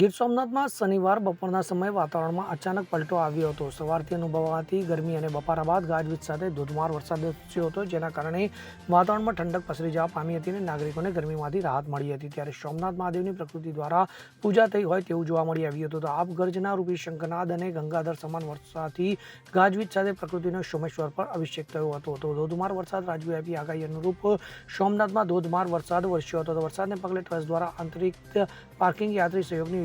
ગીર સોમનાથમાં શનિવાર બપોરના સમયે વાતાવરણમાં અચાનક પલટો આવ્યો હતો. સવારથી અનુભવાતી ગરમી અને બપોરા બાદ ગાજવીજ સાથે ધોધમાર વરસાદ વરસ્યો હતો, જેના કારણે વાતાવરણમાં ઠંડક પસરી જવા પામી હતી અને નાગરિકોને ગરમીમાંથી રાહત મળી હતી. ત્યારે સોમનાથ મહાદેવની પ્રકૃતિ દ્વારા પૂજા થઈ હોય તેવું જોવા મળી આવ્યું હતું. તો આપ ગર્જના રૂપી શંકરનાદ અને ગંગાધર સમાન વરસાદથી ગાજવીજ સાથે પ્રકૃતિનો સોમેશ્વર પર અભિષેક થયો હતો. તો ધોધમાર વરસાદ રાજવ્યાપી આગાહી અનુરૂપ સોમનાથમાં ધોધમાર વરસાદ વરસ્યો હતો. વરસાદને પગલે ટ્રસ્ટ દ્વારા આંતરિક પાર્કિંગ યાત્રી સહયોગની